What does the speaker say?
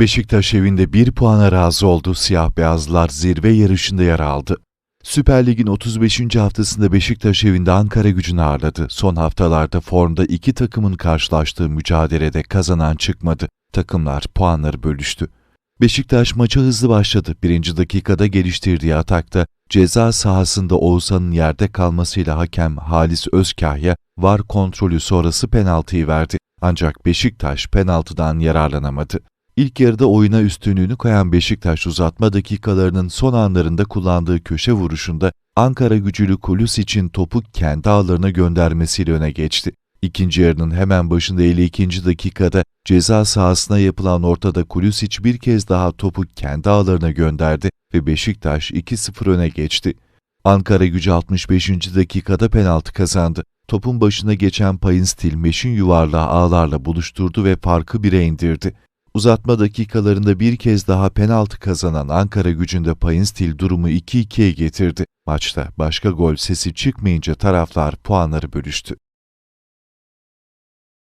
Beşiktaş evinde bir puana razı oldu. Siyah beyazlar zirve yarışında yer aldı. Süper Lig'in 35. haftasında Beşiktaş evinde Ankara gücünü ağırladı. Son haftalarda formda iki takımın karşılaştığı mücadelede kazanan çıkmadı. Takımlar puanları bölüştü. Beşiktaş maça hızlı başladı. Birinci dakikada geliştirdiği atakta ceza sahasında Oğuzhan'ın yerde kalmasıyla hakem Halis Özkahya var kontrolü sonrası penaltıyı verdi. Ancak Beşiktaş penaltıdan yararlanamadı. İlk yarıda oyuna üstünlüğünü koyan Beşiktaş uzatma dakikalarının son anlarında kullandığı köşe vuruşunda Ankara gücülü Kulus için topu kendi ağlarına göndermesiyle öne geçti. İkinci yarının hemen başında 52. dakikada ceza sahasına yapılan ortada Kulisic bir kez daha topu kendi ağlarına gönderdi ve Beşiktaş 2-0 öne geçti. Ankara gücü 65. dakikada penaltı kazandı. Topun başına geçen Payın Stil meşin yuvarlağı ağlarla buluşturdu ve farkı bire indirdi. Uzatma dakikalarında bir kez daha penaltı kazanan Ankara gücünde Payın durumu 2-2'ye getirdi. Maçta başka gol sesi çıkmayınca taraflar puanları bölüştü.